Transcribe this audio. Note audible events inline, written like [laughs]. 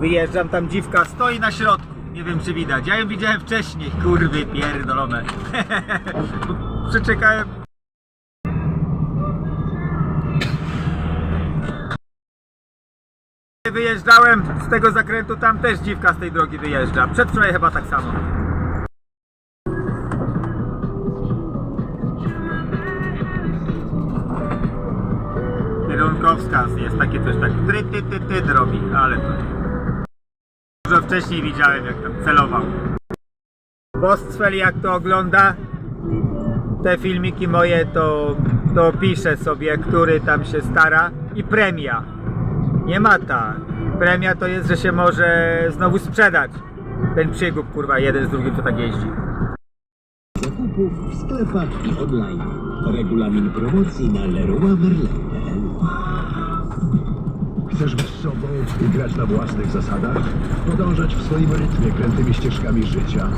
Wyjeżdżam, tam dziwka stoi na środku. Nie wiem czy widać. Ja ją widziałem wcześniej. Kurwy pierdolone. [laughs] Przeczekałem. Wyjeżdżałem z tego zakrętu, tam też dziwka z tej drogi wyjeżdża. Przedwczoraj chyba tak samo. Kierunkowskaz jest takie coś tak try ty ty ty robi, ale to dużo wcześniej widziałem jak tam celował. Bostwel jak to ogląda te filmiki moje to, to pisze sobie, który tam się stara i premia. Nie ma ta. Premia to jest, że się może znowu sprzedać. Ten przygód kurwa jeden z drugim co tak jeździ. zakupów w sklepach i online. Regulamin promocji na leroymerlin.pl i grać na własnych zasadach? Podążać w swoim rytmie krętymi ścieżkami życia.